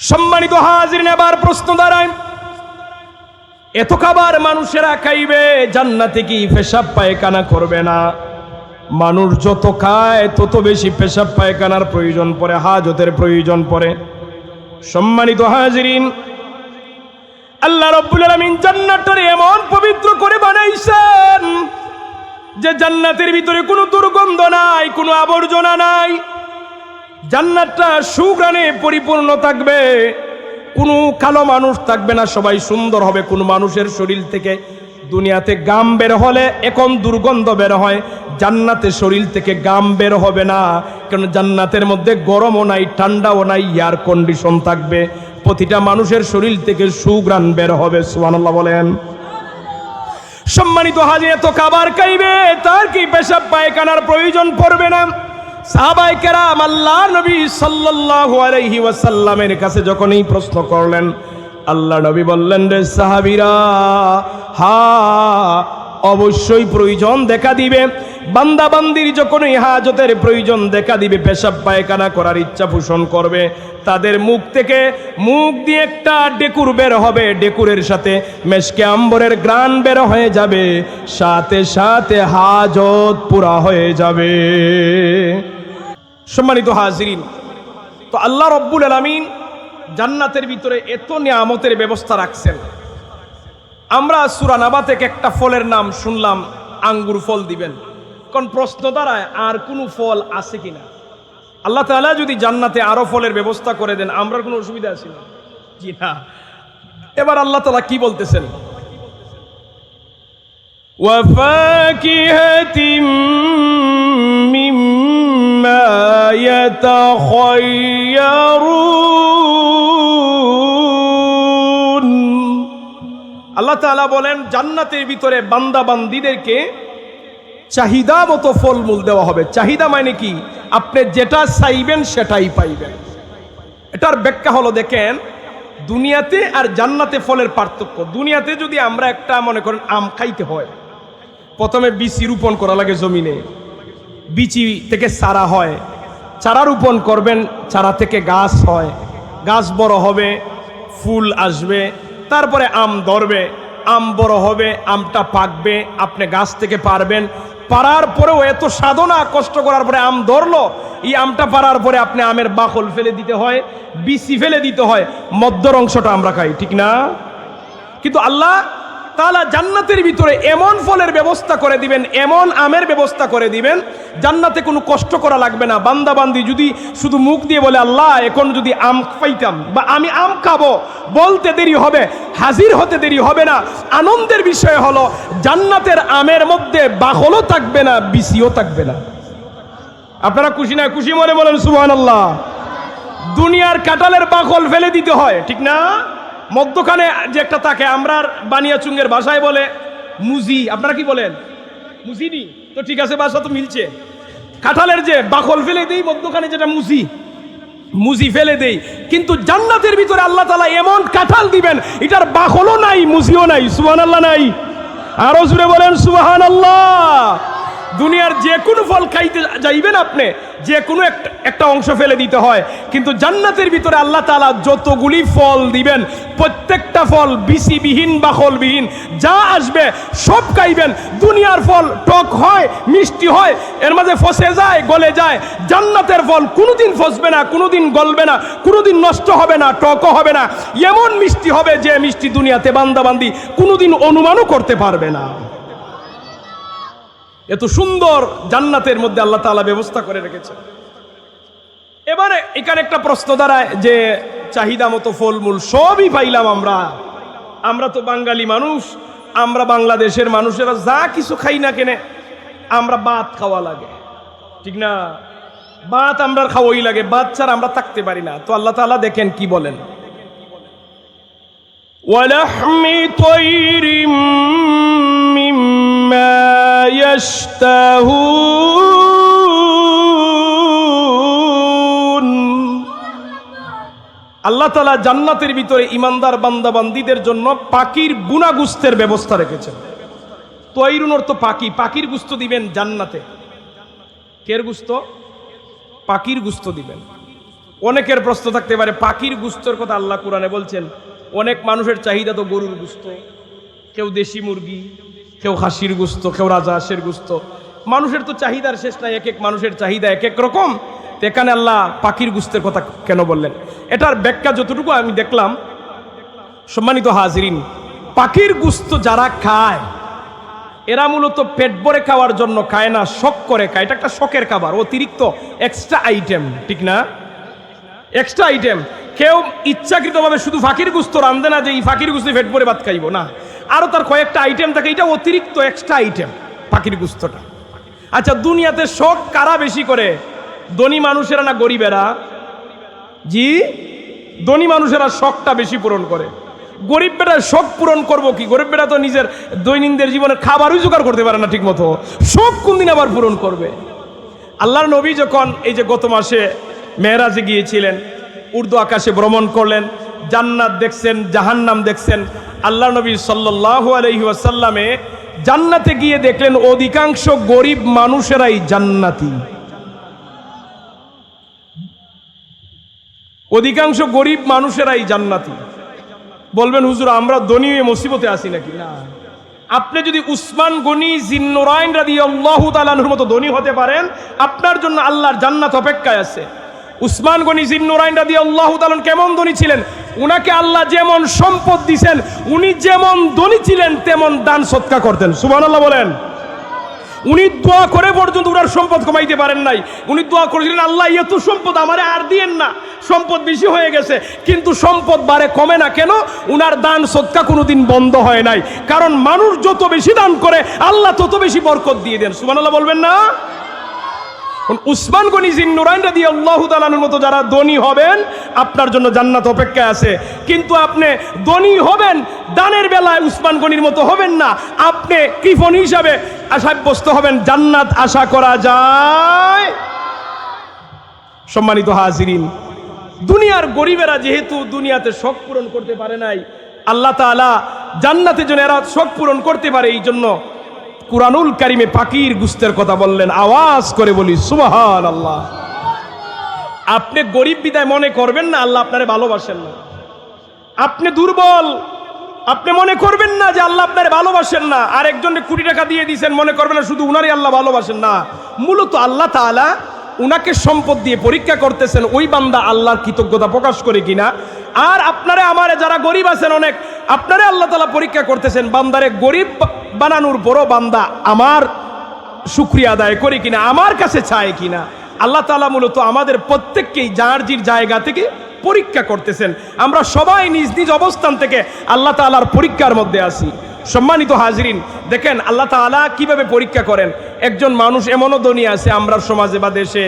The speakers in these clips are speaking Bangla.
সম্মানিত হাজির নেবার প্রশ্ন দাঁড়ায়। এত খাবার মানুষেরা খাইবে, জান্নাতে কি পেশাব পায়খানা করবে না? মানুষ যত খায়, তত বেশি পেশাব পায়খানার প্রয়োজন পড়ে, হাজতের প্রয়োজন পড়ে। সম্মানিত হাজিরিন, আল্লাহ রব্বুল আলামিন জান্নাতটারে এমন পবিত্র করে বানাইছেন যে জান্নাতের ভিতরে কোনো দুর্গন্ধ নাই, কোনো আবর্জনা নাই। জান্নাতটা সুগ্রানে পরিপূর্ণ থাকবে। কোনো কালো মানুষ থাকবে না, সবাই সুন্দর হবে। কোন মানুষের শরীর থেকে দুনিয়াতে গাম বের হলে এখন দুর্গন্ধ বের হয়। জান্নাতে শরীর থেকে গাম বের হবে না, কারণ জান্নাতের মধ্যে গরমও নাই, ঠান্ডাও নাই এয়ার কন্ডিশন থাকবে। প্রতিটা মানুষের শরীর থেকে সুগ্রাণ বের হবে, সুবহানাল্লাহ বলেন। সম্মানিত হাজির, এত খাবার খাইবে, তার কি পেশাব, পায়খানার প্রয়োজন পড়বে না। সাহাবাই কেরাম আল্লাহ নবী সাল্লাল্লাহু আলাইহি ওয়াসাল্লামের কাছে যখন এই প্রশ্ন করলেন আল্লাহ নবী বললেন, রে সাহাবীরা, হা, অবশ্যই প্রয়োজন দেখা দিবে। বান্দা বান্দির যখন হাজতের প্রয়োজন দেখা দিবে, পেশাব পায়খানা করার ইচ্ছা পোষণ করবে। তাদের মুখ থেকে মুখ দিয়ে একটা ডেকুর বের হবে, ডেকুরের সাথে মেশকে আম্বরের গ্রান বের হয়ে যাবে। সাথে সাথে হাজত পুরা হয়ে যাবে। সম্মানিত হাজিরিন, তো আল্লাহ রব্বুল আলমিন জান্নাতের ভিতরে এত নিয়ামতের ব্যবস্থা রাখছেন। আমরা সুরানাবা থেকে একটা ফলের নাম শুনলাম, আঙ্গুর ফল দিবেন। কারণ প্রশ্ন দ্বারায় আর কোনো ফল আছে কি না আল্লাহ তালা যদি জান্নাতে আরও ফলের ব্যবস্থা করে দেন আমরা কোনো অসুবিধা আছি না? জি না। এবার আল্লাহ তালা কি বলতেছেন? ওয়াফাকিহাতিম يتخيرون আল্লাহ তাআলা বলেন জান্নাতের ভিতরে বান্দা বান্দিদেরকে চাহিদা মতো ফলমূল দেওয়া হবে চাহিদা মানে কি আপনি যেটা চাইবেন সেটাই পাইবেন এটার ব্যাখ্যা হলো দেখেন দুনিয়াতে আর জান্নাতে ফলের পার্থক্য দুনিয়াতে যদি আমরা একটা মনে করেন আম খাইতে হয় প্রথমে বিচি রোপণ করা লাগে জমিনে বিচি থেকে চারা হয় চারা রোপণ করবেন, চারা থেকে গাছ হয়। গাছ বড় হবে, ফুল আসবে, তারপরে আম ধরবে, আম বড় হবে, আমটা পাকবে, আপনি গাছ থেকে পারবেন। পারার পরেও এত সাধনা, কষ্ট করার পরে আম ধরলো, এই আমটা পারার পরে আপনি আমের বাকল ফেলে দিতে হয়, বিচি ফেলে দিতে হয়, মধ্যর অংশটা আমরা খাই, ঠিক না? কিন্তু আল্লাহ তাআলা জান্নাতের ভিতরে এমন ফলের ব্যবস্থা করে দিবেন, এমন আমের ব্যবস্থা করে দিবেন, জান্নাতে কোনো কষ্ট করা লাগবে না। বান্দাবান্দি যদি শুধু মুখ দিয়ে বলে, আল্লাহ, এখন যদি আম পাইতাম বা আমি আম খাব, বলতে দেরি হবে, হাজির হতে দেরি হবে না। আনন্দের বিষয় হলো, জান্নাতের আমের মধ্যে বাকলও থাকবে না বিসিও থাকবে না। আপনারা খুশি না? খুশি মনে বলেন, সুবহানাল্লাহ। দুনিয়ার কাটালের বাকল ফেলে দিতে হয়, ঠিক না? মধ্যখানে যে একটা থাকে আমরা বানিয়াচুঙ্গের ভাষায় বলে মুজি, আপনারা কি বলেন? মুজিনি? তো ঠিক আছে, ভাষা তো মিলছে। কাঁঠালের যে বাকল ফেলে দেই, মধ্যখানে যেটা মুজি মুজি ফেলে দেই। কিন্তু জান্নাতের ভিতরে আল্লাহ তালা এমন কাঁঠাল দিবেন, এটার বাকলও নাই, মুজিও নাই সুহান আল্লাহ নাই। আরও জুড়ে বলেন সুহান আল্লাহ দুনিয়ার যে কোনো ফল খাইতে যাইবেন আপনি, যে কোনো একটা অংশ ফেলে দিতে হয়। কিন্তু জান্নাতের ভিতরে আল্লাহ তালা যতগুলি ফল দিবেন, প্রত্যেকটা ফল বিসিবিহীন বাকলবিহীন যা আসবে সব খাইবেন। দুনিয়ার ফল টক হয়, মিষ্টি হয়, এর মাঝে ফসে যায়, গলে যায়। জান্নাতের ফল কোনোদিন ফসবে না, কোনোদিন গলবে না, কোনোদিন নষ্ট হবে না, টকও হবে না। এমন মিষ্টি হবে যে মিষ্টি দুনিয়াতে বান্দাবান্দি কোনোদিন অনুমানও করতে পারবে না। এত সুন্দর জান্নাতের মধ্যে আল্লাহ তালা ব্যবস্থা করে রেখেছে। এবারে এখানে একটা প্রশ্ন দাঁড়ায় যে চাহিদা মতো ফলমূল সবই পাইলাম আমরা। আমরা তো বাঙালি মানুষ, আমরা বাংলাদেশের মানুষেরা যা কিছু খাই না কেনে আমরা বাত খাওয়া লাগে। ঠিক না? বাত আমরা খাওয়াই লাগে বাত ছাড়া আমরা থাকতে পারি না। তো আল্লাহ তালা দেখেন কি বলেন। ওয়ালাহমি তৈরিম يشتهون আল্লাহ তালা জান্নাতের ভিতরে ইমানদার বান্দাবান্দিদের জন্য পাখির গুণাগুস্তের ব্যবস্থা রেখেছেন তৈরুন অর্থ পাখি পাখির গুস্ত দিবেন জান্নাতে কের গুস্ত পাখির গুস্ত দিবেন অনেকের প্রশ্ন থাকতে পারে পাখির গুস্তর কথা আল্লাহ কোরআনে বলছেন অনেক মানুষের চাহিদা তো গরুর গুস্ত কেউ দেশি মুরগি কেউ হাসির গুস্ত, কেউ রাজা হাঁসের গুস্ত। মানুষের তো চাহিদার শেষ নাই এক এক মানুষের চাহিদা এক এক রকম এখানে আল্লাহ পাখির গুস্তের কথা কেন বললেন? এটার ব্যাখ্যা যতটুকু আমি দেখলাম, সম্মানিত হাজিরিন, পাখির গুস্ত যারা খায়, এরা মূলত পেট ভরে খাওয়ার জন্য খায় না, শখ করে খায়। এটা একটা শখের খাবার, অতিরিক্ত এক্সট্রা আইটেম ঠিক না? এক্সট্রা আইটেম কেউ ইচ্ছাকৃতভাবে শুধু ফাঁকির গুস্ত রান্ধে না যে, এই ফাঁকির গুস্ত পেট ভরে ভাত খাইব। না। আরও তার কয়েকটা আইটেম থাকে, এটা অতিরিক্ত এক্সট্রা আইটেম পাখির গুস্তটা। আচ্ছা দুনিয়াতে শখ কারা বেশি করে? ধনী মানুষেরা না গরিবেরা? জি? ধনী মানুষেরা শখটা বেশি পূরণ করে। গরিব বেটা শখ পূরণ করব কি? গরিব বেটা তো নিজের দৈনন্দিন জীবনের খাবারই জোগাড় করতে পারে না ঠিক মতো শখ কোন দিন আবার পূরণ করবে? আল্লাহর নবী যখন এই যে গত মাসে মেহরাজে গিয়েছিলেন, উর্দু আকাশে ভ্রমণ করলেন জান্নাত দেখছেন, জাহান্নাম দেখছেন। আল্লাহ নবী আলাইহি ওয়াসাল্লামে জান্নাতে গিয়ে দেখলেন, অধিকাংশ গরিব মানুষেরাই জান্নাতি। অধিকাংশ গরিব মানুষেরাই জান্নাতি। বলবেন, হুজুর, আমরা ধনী হয়ে মুসিবতে আসি নাকি? না। আপনি যদি উসমান গনি জিন্নুরাইন রাদি আল্লাহ তালানুর মতো ধনী হতে পারেন, আপনার জন্য আল্লাহর জান্নাত অপেক্ষায় আছে। উসমান গনি জিন্নুরাইন রাদি আল্লাহ তালন কেমন ধনী ছিলেন? উনাকে আল্লাহ যেমন সম্পদ দিছেন, উনি যেমন ধনী ছিলেন, তেমন দান সৎকা করতেন। সুবান আল্লাহ বলেন। উনি দোয়া করে পর্যন্ত ওনার সম্পদ কমাইতে পারেন নাই। উনি দোয়া করেছিলেন, আল্লাহ, এত সম্পদ আমারে আর দিয়েন না। সম্পদ বেশি হয়ে গেছে, কিন্তু সম্পদ বারে কমে না কেন? উনার দান সৎকা কোনোদিন বন্ধ হয় নাই। কারণ মানুষ যত বেশি দান করে, আল্লাহ তত বেশি বরকত দিয়ে দেন। সুমান আল্লাহ বলবেন না? উসমান গনি জিন নুরাইন রাদি আল্লাহ তালানুর মতো যারা ধনী হবেন, আপনার জন্য জান্নাত অপেক্ষায় আছে। কিন্তু আপনি ধনী হবেন, দানের বেলায় উসমান গনির মতো হবেন না। আপনি কৃপণ হিসাবে সাব্যস্ত হবেন, জান্নাত আশা করা যায়। সম্মানিত হাজিরিন, দুনিয়ার গরিবেরা যেহেতু দুনিয়াতে শখ পূরণ করতে পারে নাই, আল্লাহ তাআলা জান্নাতের জন্য এরা শখ পূরণ করতে পারে এই জন্য কুরআনুল কারিমে পাকির গুস্তের কথা বললেন, আওয়াজ করে বলি সুবহান আল্লাহ আপনি গরিব বিদায় মনে করবেন না, আল্লাহ আপনারে ভালোবাসেন না। আপনি দুর্বল, আপনি মনে করবেন না যে আল্লাহ আপনারে ভালোবাসেন না। আর একজনকে কোটি টাকা দিয়ে দিয়েছেন, মনে করবেন না শুধু উনারই আল্লাহ ভালোবাসেন না। মূলত আল্লাহ তাআলা উনাকে সম্পদ দিয়ে পরীক্ষা করতেছেন, ওই বান্দা আল্লাহর কৃতজ্ঞতা প্রকাশ করে কিনা। আর আপনারে, আমারে যারা গরিব আছেন অনেক, আপনারে আল্লাহ তালা পরীক্ষা করতেছেন, বান্দারে গরিব বানানোর বড় বান্দা আমার শুক্রিয়া আদায় করে কিনা, আমার কাছে চায় কিনা, আল্লাহ তালা মূলত আমাদের প্রত্যেককেই যার জির জায়গা থেকে পরীক্ষা করতেছেন, আমরা সবাই নিজ নিজ অবস্থান থেকে আল্লাহ তালার পরীক্ষার মধ্যে আসি সম্মানিত হাজরিন, দেখেন আল্লাহ তাআলা কীভাবে পরীক্ষা করেন, একজন মানুষ এমনও ধনী আছে, আমরা সমাজে বা দেশে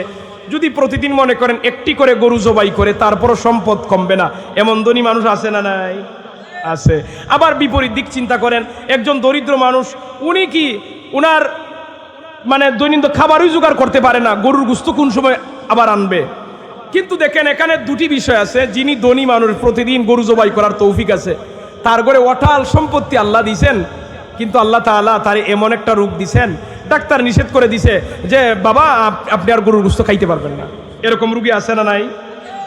যদি প্রতিদিন মনে করেন একটি করে গরু জবাই করে, তারপরও সম্পদ কমবে না। এমন ধনী মানুষ আছে না নাই? আছে। আবার বিপরীত দিক চিন্তা করেন, একজন দরিদ্র মানুষ, উনি কি উনার মানে দৈনন্দিন খাবারই জোগাড় করতে পারে না? গরুর গুস্ত কোন সময় আবার আনবে? কিন্তু দেখেন, এখানে দুটি বিষয় আছে। যিনি ধনী মানুষ, প্রতিদিন গরু জবাই করার তৌফিক আছে। তার ঘরে অটাল সম্পত্তি আল্লাহ দিছেন কিন্তু আল্লাহ তাআলা তার এমন একটা রোগ দিছেন, ডাক্তার নিষেধ করে দিছে যে, বাবা আপনি আর গরুর গুস্ত খাইতে পারবেন না। এরকম রুগী আছে না নাই?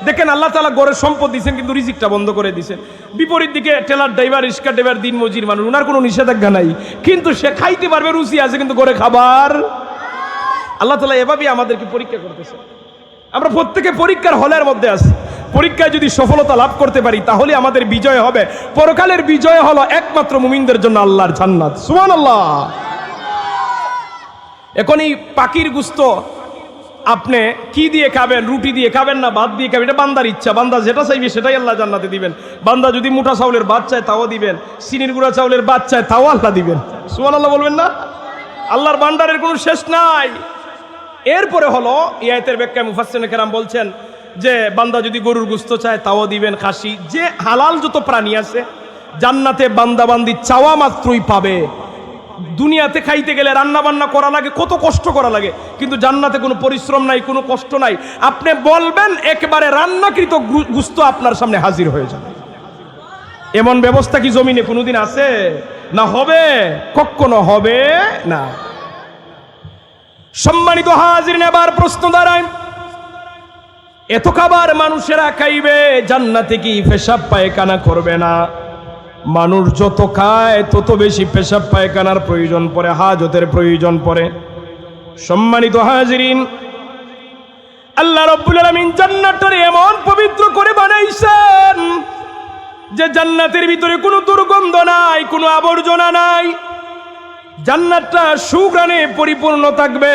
দেখেন, আল্লাহ তাআলা গড়ের সম্পদ দিচ্ছেন কিন্তু রিজিকটা বন্ধ করে দিছেন বিপরীত দিকে টেলার ড্রাইভার, রিক্সা ড্রাইভার, দিন মজির মানুষ ওনার কোনো নিষেধাজ্ঞা নাই। কিন্তু সে খাইতে পারবে, রুচি আছে, কিন্তু গড়ে খাবার। আল্লাহ তালা এভাবেই আমাদেরকে পরীক্ষা করতেছে। আমরা প্রত্যেকে পরীক্ষার হলের মধ্যে আছি। পরীক্ষায় যদি সফলতা লাভ করতে পারি, তাহলে আমাদের বিজয় হবে। পরকালের বিজয় হলো একমাত্র মুমিনদের জন্য আল্লাহর জান্নাত। সুমান আল্লাহ এখন এই পাখির গুস্ত, আপনি কি দিয়ে খাবেন, রুটি দিয়ে খাবেন না ভাত দিয়ে খাবেন? এটা বান্দার ইচ্ছা। বান্দা যেটা চাইবে সেটাই আল্লাহ জান্নাতে দিবেন। বান্দা যদি মোটা চাউলের ভাত চায়, তাও দিবেন। চিনির গুঁড়া চাউলের ভাত চায়, তাও আল্লাহ দিবেন। সুমান আল্লাহ বলবেন না? আল্লাহর বান্দারের কোনো শেষ নাই। এরপরে হলো ইয়াতের ব্যাখ্যায় মুফাসসিন কেরাম বলছেন যে বান্দা যদি গরুর গুস্ত চায়, তাও দিবেন খাসি। যে হালাল যত প্রাণী আছে, জান্নাতে বান্দাবান্দি চাওয়া মাত্রই পাবে। দুনিয়াতে খাইতে গেলে রান্না বান্না করা লাগে, কত কষ্ট করা লাগে। কিন্তু জান্নাতে কোনো পরিশ্রম নাই, কোনো কষ্ট নাই। আপনি বলবেন, একেবারে রান্নাকৃত গুস্ত আপনার সামনে হাজির হয়ে যাবে। এমন ব্যবস্থা কি জমিনে কোনোদিন আছে? না হবে? কখনো হবে না। সম্মানিত হাজির নেবার প্রশ্ন দাঁড়ায়। এত খাবার মানুষেরা খাইবে, জান্নাতে কি পেশাব পায়খানা করবে না? মানুষ যত খায়, তত বেশি পেশাব পায়খানার প্রয়োজন পড়ে, হাজতের প্রয়োজন পড়ে। সম্মানিত হাজিরিন, আল্লাহ রব্বুল আলামিন জান্নাতটারে এমন পবিত্র করে বানাইছেন যে জান্নাতের ভিতরে কোনো দুর্গন্ধ নাই, কোনো আবর্জনা নাই। জান্নাতটা সুগ্রানে পরিপূর্ণ থাকবে।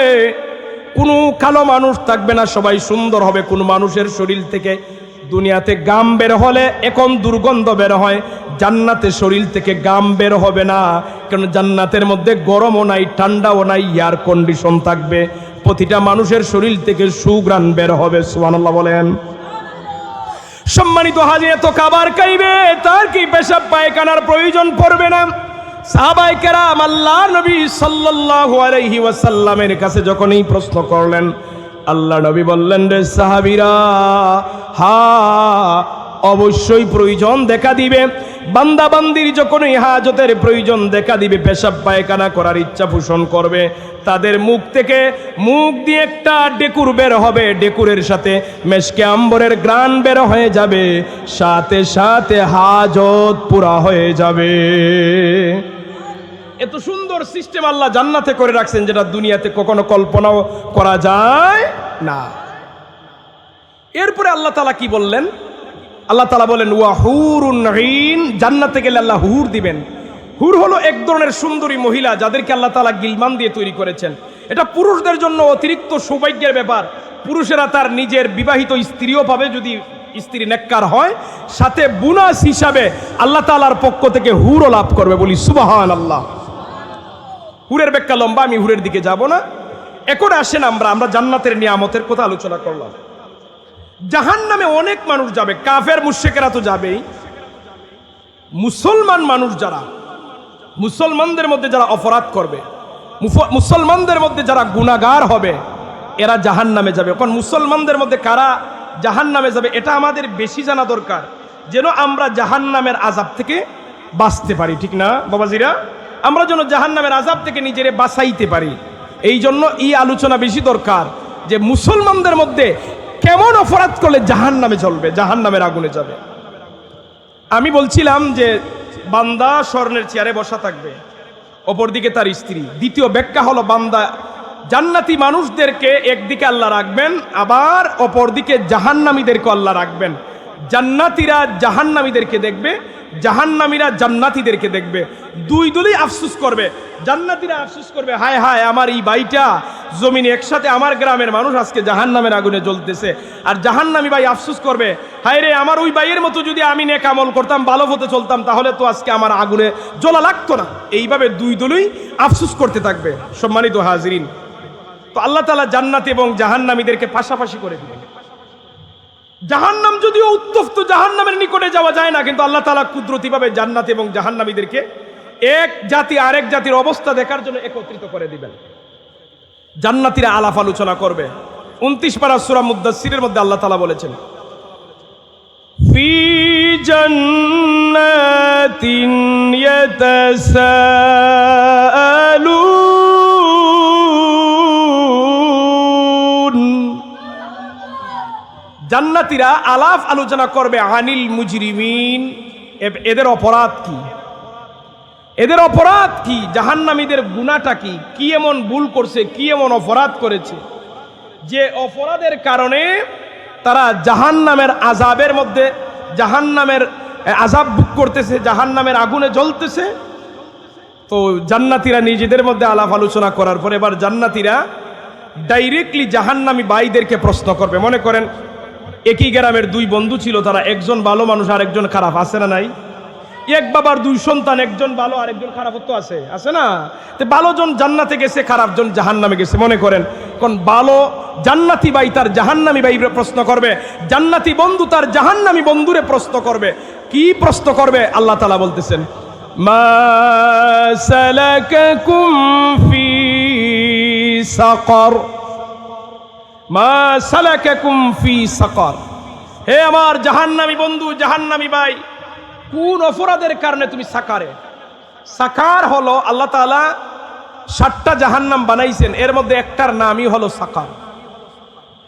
কোনো কালো মানুষ থাকবে না, সবাই সুন্দর হবে। কোনো মানুষের শরীর থেকে দুনিয়াতে গাম বের হলে এখন দুর্গন্ধ বের হয়, জান্নাতে শরীর থেকে গাম বের হবে না। কারণ জান্নাতের মধ্যে গরমও নাই, ঠান্ডাও নাই এয়ার কন্ডিশন থাকবে। প্রতিটা মানুষের শরীর থেকে সুগ্রাণ বের হবে, সুবহানাল্লাহ বলেন। সম্মানিত হাজির এত খাবার খাইবে, তার কি পেশাব, পায়খানার প্রয়োজন পড়বে না। সাহাবাই কেরাম আল্লাহ নবী সাল্লাল্লাহু আলাইহি ওয়াসাল্লামের কাছে প্রশ্ন করলেন, আল্লাহ নবী বললেন সাহাবীরা, হা, অবশ্যই প্রয়োজন দেখা দিবে। বান্দা বান্দির যখন হাজতের প্রয়োজন দেখা দিবে, পেশাব পায়খানা করার ইচ্ছা পোষণ করবে। তাদের মুখ থেকে মুখ দিয়ে একটা ডেকুর বের হবে, ডেকুরের সাথে মেশকে আম্বরের গ্রান বের হয়ে যাবে, সাথে সাথে হাজত পুরা হয়ে যাবে। এত সুন্দর সিস্টেম আল্লাহ জান্নাতে করে রাখছেন যেটা দুনিয়াতে কখনো কল্পনাও করা যায় না। এরপরে আল্লাহ তালা কি বললেন? আল্লাহ তালা বলেন, ওয়া হুরুন জান্নাতে গেলে আল্লাহ হুর দিবেন। হুর হলো এক ধরনের সুন্দরী মহিলা যাদেরকে আল্লাহ তালা গিলমান দিয়ে তৈরি করেছেন। এটা পুরুষদের জন্য অতিরিক্ত সৌভাগ্যের ব্যাপার। পুরুষেরা তার নিজের বিবাহিত স্ত্রীও পাবে যদি স্ত্রী নেককার হয়। সাথে বুনাস হিসাবে আল্লাহ তালার পক্ষ থেকে হুরও লাভ করবে। বলি সুবাহান আল্লাহ হুরের ব্যাখ্যা লম্বা, আমি হুরের দিকে যাব না। এখন আসেন আমরা আমরা জান্নাতের নিয়ামতের কথা আলোচনা করলাম। জাহান নামে অনেক মানুষ যাবে, কাফের মুশেকেরা তো যাবেই। মুসলমান মানুষ যারা, মুসলমানদের মধ্যে যারা অপরাধ করবে মুসলমানদের মধ্যে যারা গুণাগার হবে, এরা জাহান নামে যাবে। এখন মুসলমানদের মধ্যে কারা জাহান নামে যাবে, এটা আমাদের বেশি জানা দরকার। যেন আমরা জাহান নামের আজাব থেকে বাঁচতে পারি, ঠিক না, বাবাজিরা? আমরা যেন জাহান নামের আজাব থেকে নিজেরে বাঁচাইতে পারি। এই জন্য এই আলোচনা বেশি দরকার যে মুসলমানদের মধ্যে কেমন অপরাধ করলে জাহান নামে চলবে জাহান নামের আগুনে যাবে। আমি বলছিলাম যে বান্দা স্বর্ণের চেয়ারে বসা থাকবে, অপরদিকে তার স্ত্রী। দ্বিতীয় ব্যাখ্যা হলো বান্দা, জান্নাতি মানুষদেরকে একদিকে আল্লাহ রাখবেন, আবার অপরদিকে জাহান্নামীদেরকে আল্লাহ রাখবেন। জান্নাতিরা জাহান্নামীদেরকে দেখবে জাহান্নামীরা জান্নাতিদেরকে দেখবে। দুই দলই আফসুস করবে। জান্নাতিরা আফসুস করবে, হায় হায়, আমার এই বাইটা জমিনে একসাথে আমার গ্রামের মানুষ আজকে জাহান্নামের আগুনে জ্বলতেছে। আর জাহান্নামী ভাই আফসুস করবে, হায় রে, আমার ওই বাইয়ের মতো যদি আমি নেক আমল করতাম, ভালো হতে চলতাম, তাহলে তো আজকে আমার আগুনে জ্বলা লাগতো না। এইভাবে দুই দলই আফসুস করতে থাকবে। সম্মানিত হাজরিন, তো আল্লাহ তালা জান্নাত এবং জাহান্নামীদেরকে পাশাপাশি করে দিলেন। জাহান্নাম যদিও উত্তপ্ত, জাহান্নামের নিকটে যাওয়া যায় না, কিন্তু আল্লাহ তালা কুদরতিভাবে জান্নাত এবং জাহান্নামীদেরকে এক জাতি আরেক জাতির অবস্থা দেখার জন্য একত্রিত করে দিবেন। জান্নাতিরা আলাপ আলোচনা করবে। উনত্রিশ পারা সুরা মুদাসিরের মধ্যে আল্লাহ তালা বলেছেন জান্নাতিন ইয়াতাসাআলুন জান্নাতিরা আলাপ আলোচনা করবে আনিল মুজরিমিন। এদের অপরাধ কি? এদের অপরাধ কি? জাহান্নামীদের গুণাটা কি? কি এমন ভুল করছে? কি এমন অপরাধ করেছে? যে অপরাধের কারণে তারা জাহান্নামের আজাবের মধ্যে জাহান্নামের এ, আজাব বুক করতেছে জাহান্নামের আগুনে জ্বলতেছে। তো জান্নাতিরা নিজেদের মধ্যে আলাপ আলোচনা করার পর এবার জান্নাতিরা ডাইরেক্টলি জাহান্নামী বাইদেরকে প্রশ্ন করবে। মনে করেন একই গ্রামের দুই বন্ধু ছিল, তারা একজন ভালো মানুষ আর একজন খারাপ, আছে না নাই? এক বাবার দুই সন্তান, একজন ভালো আর একজন খারাপ তো আছে আছে না? তো ভালো জন জান্নাতে গেছে খারাপ জন জাহান্নামে গেছে, মনে করেন। কোন ভালো জান্নাতি ভাই তার জাহান্নামী ভাই প্রশ্ন করবে, জান্নাতি বন্ধু তার জাহান্নামী বন্ধুরে প্রশ্ন করবে। কি প্রশ্ন করবে? আল্লাহ তালা বলতেছেন, মা সালাকাকুম ফি সাকর। মা সালাকাকুম ফি সাকর। হে আমার জাহান্নামী বন্ধু, জাহান্নামী ভাই, কোন অপরাধের কারণে তুমি সাকারে? সাকার হলো আল্লাহ তাআলা সাতটা জাহান্নাম বানাইছেন, এর মধ্যে একটার নামই হলো সাকার।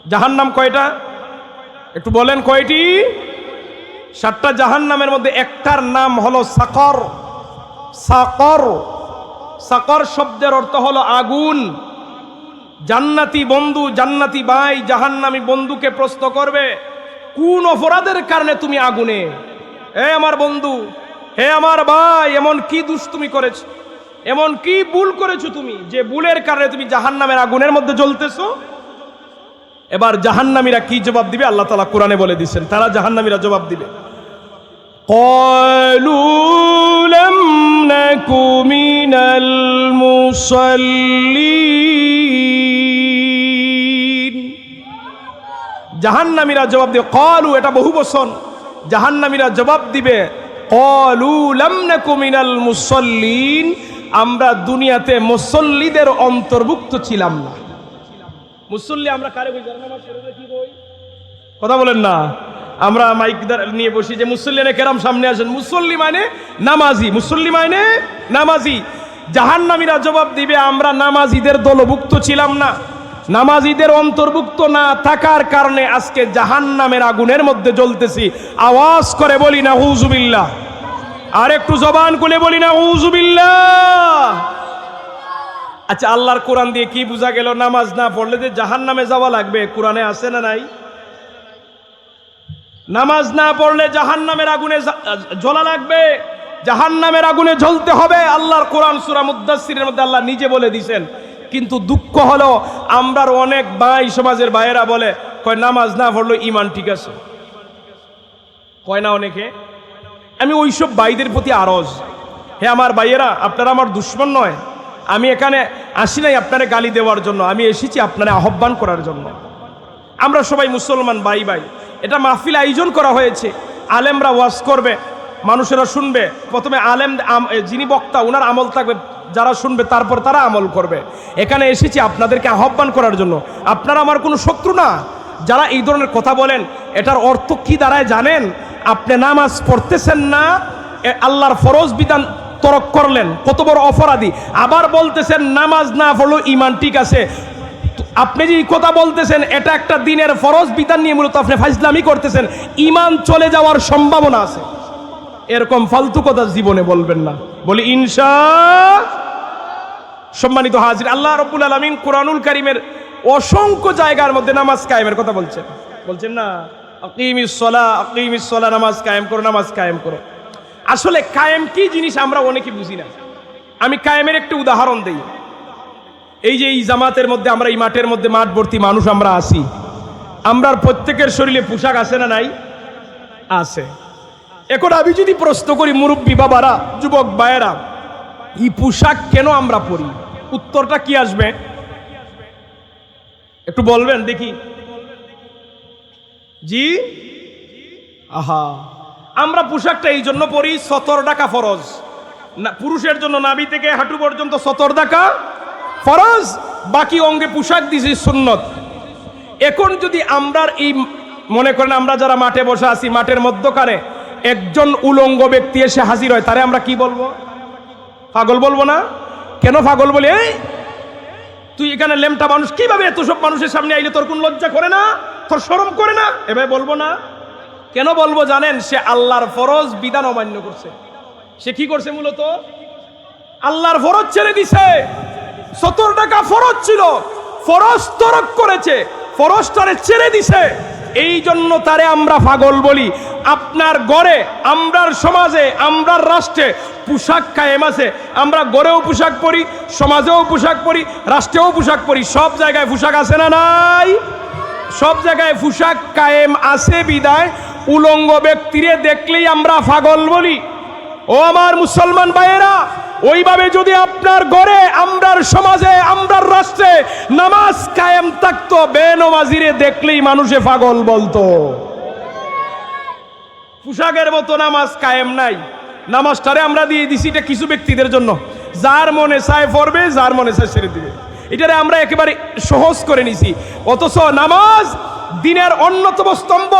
জাহান্নাম কয়টা? একটু বলেন কয়টি? সাতটা জাহান নামের মধ্যে একটার নাম হলো সাকর। সাকর সাকর শব্দের অর্থ হলো আগুন। জান্নাতি বন্ধু, জান্নাতি বাই জাহান্নামি বন্ধুকে প্রশ্ন করবে, কোন অপরাধের কারণে তুমি আগুনে? হে আমার বন্ধু, হে আমার ভাই, এমন কি দুষ তুমি করেছ? এমন কি ভুল করেছ তুমি যে ভুলের কারণে তুমি জাহান্নামের আগুনের মধ্যে জ্বলতেছো? এবার জাহান্নামীরা কি জবাব দিবে? আল্লাহ তালা কোরআনে বলে দিচ্ছেন তারা জাহান্নামীরা জবাব দিবে। কুমিনাল মুসল্লি। জাহান্নামীরা জবাব দিবে, কলু, এটা বহু বচন। জাহান্নামীরা জবাব দিবে, কলু লাম নাকু মুসল্লিন। আমরা দুনিয়াতে মুসল্লিদের অন্তর্ভুক্ত ছিলাম না। মুসল্লি আমরা কারে কই জানেন আমার কি কথা বলেন না। আমরা মাইক নিয়ে বসি যে মুসল্লিনে কেরাম সামনে আসেন। মুসল্লি মানে নামাজি। মুসল্লি মানে নামাজি। জাহান্নামীরা জবাব দিবে, আমরা নামাজিদের দলভুক্ত ছিলাম না। নামাজিদের অন্তর্ভুক্ত না থাকার কারণে আজকে জাহান্নামের আগুনের মধ্যে জ্বলতেছি। আওয়াজ করে বলি না হুজুবিল্লাহ আর একটু জবান খুলে বলি না হুজুবিল্লাহ আচ্ছা আল্লাহর কোরআন দিয়ে কি বোঝা গেল নামাজ না পড়লে যে জাহান নামে যাওয়া লাগবে? কোরআনে আছে না নাই? নামাজ না পড়লে জাহান নামের আগুনে জ্বলা লাগবে? জাহান নামের আগুনে জ্বলতে হবে। আল্লাহর কোরআন সুরা মুদাসিরের মধ্যে আল্লাহ নিজে বলে দিছেন কিন্তু দুঃখ হলো, আমরার অনেক ভাই সমাজের ভাইয়েরা বলে, কয়, নামাজ না পড়ল ইমান ঠিক আছে? কয় না অনেকে? আমি ওইসব ভাইদের প্রতি আরজ। হে আমার ভাইয়েরা, আপনারা আমার দুশ্মন নয়। আমি এখানে আসি নাই আপনারে গালি দেওয়ার জন্য, আমি এসেছি আপনারে আহ্বান করার জন্য। আমরা সবাই মুসলমান, ভাই ভাই। এটা মাহফিল আয়োজন করা হয়েছে। আলেমরা ওয়াজ করবে, মানুষেরা শুনবে। প্রথমে আলেম যিনি বক্তা ওনার আমল থাকবে। যারা শুনবে, তারপর তারা আমল করবে। এখানে এসেছি আপনাদেরকে আহ্বান করার জন্য। আপনারা আমার কোনো শত্রু না। যারা এই ধরনের কথা বলেন, এটার অর্থ কি দাঁড়ায় জানেন? আপনি নামাজ পড়তেছেন না আল্লাহর ফরজ বিধান তরক করলেন, কত বড় অপরাধী। আবার বলতেছেন, নামাজ না পড়লেও ইমান ঠিক আছে। আপনি যে কথা বলতেছেন, এটা একটা দিনের ফরজ বিধান নিয়ে মূলত আপনি ফাইজলামি করতেছেন। ইমান চলে যাওয়ার সম্ভাবনা আছে। এরকম ফালতু কথা জীবনে বলবেন না। বলি, ইনশা সম্মানিত হাজির, আল্লাহ রব্বুল আলমিন কোরআনুল কারিমের অসংখ্য জায়গার মধ্যে নামাজ কায়েমের কথা বলছেন। বলছেন না আকিমিসলা আকিমিসলা নামাজ কায়েম করো, নামাজ কায়েম করো। আসলে কায়েম কি জিনিস আমরা অনেকে বুঝি না। আমি কায়েমের একটি উদাহরণ দেই। এই যে এই জামাতের মধ্যে আমরা, এই মাঠের মধ্যে মাঠ ভর্তি মানুষ আমরা আসি আমরার প্রত্যেকের শরীরে পোশাক আছে না নাই? আছে। এখন আমি যদি প্রশ্ন করি, মুরব্বী বাবারা, যুবক বায়েরা এই পোশাক কেন আমরা পরি? উত্তরটা কি আসবে? একটু বলবেন দেখি। জি? আহা। আমরা পোশাকটা এই জন্য পরি, সতর ডাকা ফরজ। না, পুরুষের জন্য নাভি থেকে হাঁটু পর্যন্ত সতর ডাকা ফরজ, বাকি অঙ্গে পোশাক দিছি সুন্নত। এখন যদি আমরা এই, মনে করেন আমরা যারা মাঠে বসে আছি, মাঠের মধ্যখানে একজন উলঙ্গ ব্যক্তি এসে হাজির হয়, তারে আমরা কি বলব? পাগল বলব না? কেন পাগল বলি? তুই এখানে লেমটা মানুষ, কীভাবে এত সব মানুষের সামনে আইলে তোর কোন লজ্জা করে না? তোর শরম করে না? এভাবে বলব না। কেন বলব জানেন? সে আল্লাহর ফরজ বিধান অমান্য করছে। সে কি করছে মূলত? আল্লাহর ফরজ ছেড়ে দিছে। সত্তর টাকা ফরজ ছিল। ফরজ তরক করেছে। ফরজ তারে ছেড়ে দিছে। এই জন্য তারে আমরা পাগল বলি। আপনার গড়ে, আমরার সমাজে, আমরার রাষ্ট্রে পোশাক কায়েম আছে। আমরা গড়েও পোশাক পরি, সমাজেও পোশাক পরি, রাষ্ট্রেও পোশাক পরি। সব জায়গায় পোশাক আছে না নাই? সব জায়গায় পোশাক কায়েম আছে বিদায়। উলঙ্গ ব্যক্তিরে দেখলেই আমরা পাগল বলি। ও আমার মুসলমান ভাইয়েরা ওইভাবে যদি আপনার ঘরে, আমরার সমাজে, আমরার রাষ্ট্রে নামাজ কায়েম থাকতো, বেনমাজিরে দেখলেই মানুষে পাগল বলতো। পোশাকের মতো নামাজ কায়েম নাই। নামাজটারে আমরা দিয়ে দিছি এটা কিছু ব্যক্তিদের জন্য। যার মনে চায় পড়বে, যার মনে চায় ছেড়ে দিবে। এটারে আমরা একেবারে সহজ করে নিছি। অথচ নামাজ দিনের অন্যতম স্তম্ভ।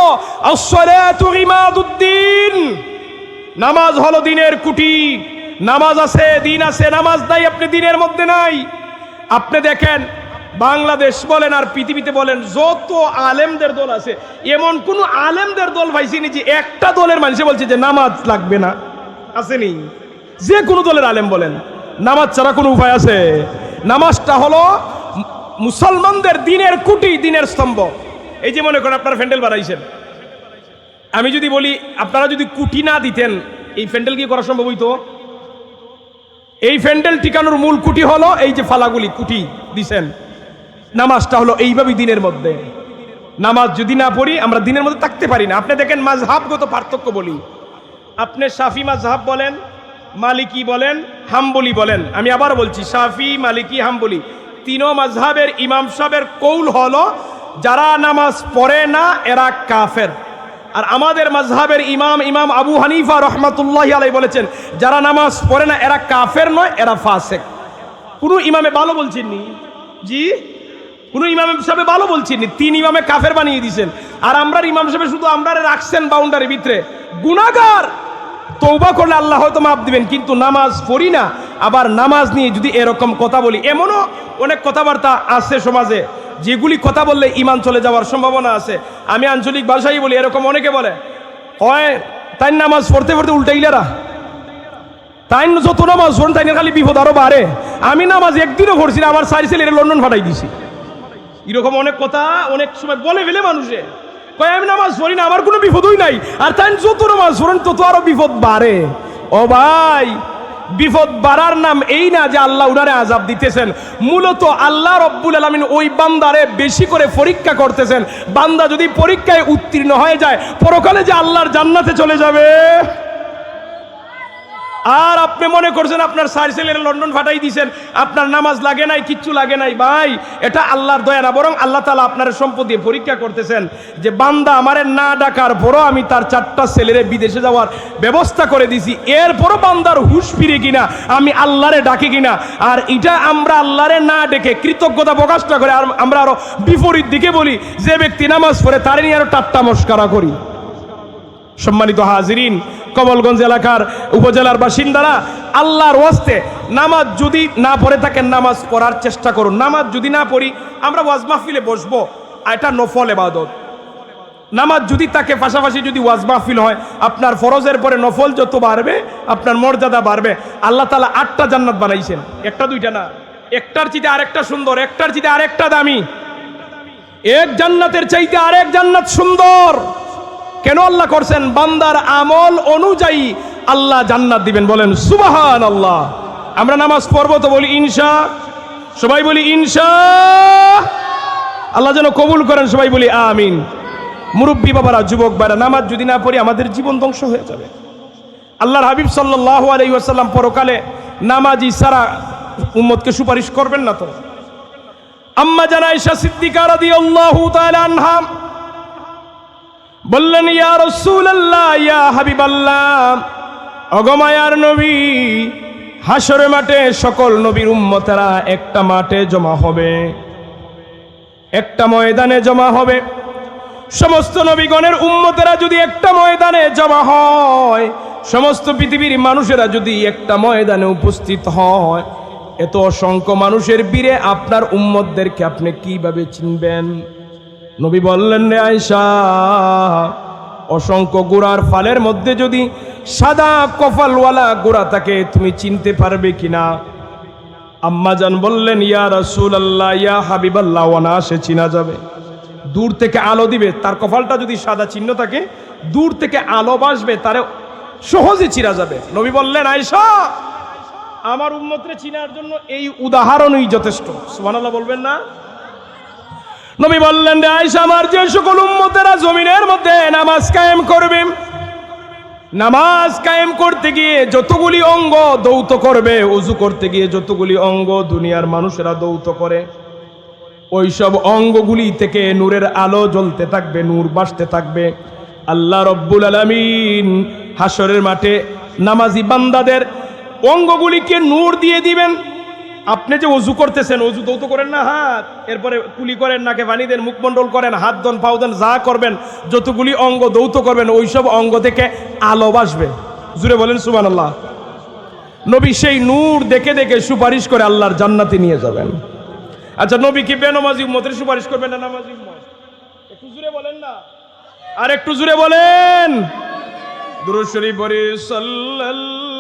নামাজ হলো দিনের কুটি নামাজ আছে, দিন আছে, নামাজ নাই, আপনি দিনের মধ্যে নাই। আপনি দেখেন, বাংলাদেশ বলেন আর পৃথিবীতে বলেন, যত আলেমদের দল আছে, এমন কোন আলেমদের দল পাইছিনি যে একটা দলের মানুষে বলছে যে নামাজ লাগবে না। আসেনি। যে কোনো দলের আলেম বলেন, নামাজ ছাড়া কোনো উপায় আছে। নামাজটা হলো মুসলমানদের দিনের কুটি, দিনের স্তম্ভ। এই যে মনে করেন আপনারা ফ্যান্ডেল বানাইছেন। আমি যদি বলি, আপনারা যদি কুটি না দিতেন, এই ফ্যান্ডেল কি করা সম্ভব হইতো? এই ফ্যান্ডেল টিকানোর মূল কুটি হলো এই যে ফালাগুলি কুটি দিছেন। নামাজটা হলো এইভাবেই দিনের মধ্যে। নামাজ যদি না পড়ি, আমরা দিনের মধ্যে থাকতে পারি না। আপনি দেখেন মাঝহাবগত পার্থক্য বলি। আপনি শাফি মাঝহাব বলেন, মালিকি বলেন, হাম্বলি বলেন। আমি আবার বলছি, শাফি, মালিকি, হাম্বলি। তিনো মাঝহাবের ইমাম সাহেবের কৌল হলো, যারা নামাজ পড়ে না, এরা কাফের। আর আমাদের মাঝহাবের ইমাম ইমাম আবু হানিফা রহমাতুল্লাহ আলাই বলেছেন, যারা নামাজ পড়ে না, এরা কাফের নয়, এরা ফাসেক। কোনো ইমামে ভালো বলছেননি? জি? কোনো ইমাম সাহেব ভালো বলছেননি? তিন ইমামে কাফের বানিয়ে দিয়েছেন আর আমরা ইমাম সাহেব শুধু আমরা রাখছেন বাউন্ডারির ভিতরে। গুনাগার তৌবা করলে আল্লাহ হয়তো মাপ দিবেন, কিন্তু নামাজ পড়ি না। আবার নামাজ নিয়ে যদি এরকম কথা বলি, এমনও অনেক কথাবার্তা আছে সমাজে, যেগুলি কথা বললে ইমান চলে যাওয়ার সম্ভাবনা আছে। আমি আঞ্চলিক ভাষাই বলি, এরকম অনেকে বলে হয় তাই নামাজ পড়তে পড়তে উল্টাইলেরা তাই যত নামাজ পড়েন তাই খালি বিপদ আরও বাড়ে। আমি নামাজ একদিনও পড়ছি আমার সারি ছেলে লন্ডন ফাটাই দিছি। এরকম অনেক কথা অনেক সময় বলে ফেলে মানুষে। কয়, আমি নামাজ পড়ি না, আমার কোনো বিপদই নাই। আর তাই যত নামাজ পড়েন, তত আরও বিপদ বাড়ে। ও ভাই, বিপদ বাড়ার নাম এই না যে আল্লাহ উনারে আজাব দিতেছেন। মূলত আল্লাহ রব্বুল আলমিন ওই বান্দারে বেশি করে পরীক্ষা করতেছেন। বান্দা যদি পরীক্ষায় উত্তীর্ণ হয়ে যায়, পরকালে যে আল্লাহর জান্নাতে চলে যাবে। আর আপনি মনে করছেন আপনার সার ছেলের লন্ডন ফাটাই দিয়েছেন, আপনার নামাজ লাগে নাই, কিচ্ছু লাগে নাই, ভাই, এটা আল্লাহর দয়া না, বরং আল্লাহ তালা আপনার সম্পত্তি পরীক্ষা করতেছেন যে বান্দা আমারে না ডাকার পরও আমি তার চারটা ছেলেরে বিদেশে যাওয়ার ব্যবস্থা করে দিছি এরপরও বান্দার হুশ ফিরে কিনা, আমি আল্লাহরে ডাকি কিনা, আর এটা আমরা আল্লাহরে না ডেকে কৃতজ্ঞতা প্রকাশটা করে, আর আমরা আরও বিপরীত দিকে বলি, যে ব্যক্তি নামাজ পড়ে তারে নিয়ে আরও টাট্টা মস্কারা করি। সম্মানিত হাজিরিন কমলগঞ্জ এলাকার উপজেলার বাসিন্দারা, আল্লাহর ওয়াস্তে নামাজ যদি না পড়ে থাকেন, নামাজ পড়ার চেষ্টা করুন। নামাজ যদি না পড়ি, আমরা ওয়াজ মাহফিলে বসবো। এটা নফল এবাদত। নামাজ যদি তাকে পাশাপাশি যদি ওয়াজ মাহফিল হয়, আপনার ফরজের পরে নফল যত বাড়বে, আপনার মর্যাদা বাড়বে। আল্লাহ তালা আটটা জান্নাত বানাইছেন। একটা, দুইটা না। একটার চিতে আরেকটা সুন্দর, একটার চিতে আরেকটা দামি। এক জান্নাতের চাইতে আরেক জান্নাত সুন্দর। কেন আল্লাহ করছেন? বান্দার আমল অনুযায়ী আল্লাহ জান্নাত দিবেন। বলেন সুবাহান আল্লাহ আমরা নামাজ পড়ব তো বলি ইনশা। সবাই বলি ইনশা। আল্লাহ যেন কবুল করেন, সবাই বলি আমিন। মুরব্বী বাবারা, যুবক বারা নামাজ যদি না পড়ি আমাদের জীবন ধ্বংস হয়ে যাবে। আল্লাহর হাবিব সাল্লাহ আলাই ওয়াসাল্লাম পরকালে নামাজি সারা উম্মতকে সুপারিশ করবেন না তো? আম্মা জানাইশা সিদ্দিকা রাদিয়াল্লাহু তাআলা আনহা বললেন রাসূলুল্লাহ, ইয়া হাবিবাল্লাহ অগমায়ার নবী হাসরে মাঠে সকল নবীর উম্মতেরা একটা মাঠে জমা হবে, একটা ময়দানে জমা হবে। সমস্ত নবীগণের উম্মতেরা যদি একটা ময়দানে জমা হয়, সমস্ত পৃথিবীর মানুষেরা যদি একটা ময়দানে উপস্থিত হয়, এত অসংখ্য মানুষের বীরে আপনার উম্মতদেরকে আপনি কীভাবে চিনবেন? নবী বললেন রে আয়সা অসংখ্য গোড়ার ফালের মধ্যে যদি সাদা কপালওয়ালা গোড়া থাকে, তুমি চিনতে পারবে কিনা? আম্মাজান বললেন, ইয়া রসুল আল্লাহ ইয়া হাবিব আল্লাহ সে চিনা যাবে। দূর থেকে আলো দিবে, তার কপালটা যদি সাদা চিহ্ন থাকে, দূর থেকে আলো বাসবে, তারে সহজে চিনা যাবে। নবী বললেন আয়সা আমার উম্মতরে চিনার জন্য এই উদাহরণই যথেষ্ট। সুবহানাল্লাহ বলবেন না? নবী বললেন, রে আয়সা আমার যে সকল উম্মতেরা জমিনের মধ্যে নামাজ কায়েম করবে, নামাজ কায়েম করতে গিয়ে যতগুলি অঙ্গ দৌত করবে উজু করতে গিয়ে যতগুলি অঙ্গ দুনিয়ার মানুষেরা দৌত করে ওই সব অঙ্গগুলি থেকে নূরের আলো জ্বলতে থাকবে, নূর বাসতে থাকবে। আল্লাহ রব্বুল আলামিন হাসরের মাঠে নামাজি বান্দাদের অঙ্গগুলিকে নূর দিয়ে দিবেন। আপনি যে অজু করতেছেন, অজু দৌত করেন না হাত। এরপরে কুলি করেন নাকে পানি দেন মুখমণ্ডল করেন, হাত দন, পাও দেন, যা করবেন, যতগুলি অঙ্গ দৌত করবেন, ওইসব অঙ্গ থেকে আলো বাসবে। জুড়ে বলেন সুবান আল্লাহ নবী সেই নূর দেখে দেখে সুপারিশ করে আল্লাহর জান্নাতে নিয়ে যাবেন। আচ্ছা নবী কি বেনামাজি উম্মতের সুপারিশ করবেন না নামাজি একটু জুড়ে বলেন না। আর একটু জুড়ে বলেন। শরীফ পড়ি, সাল্লাল্লাহু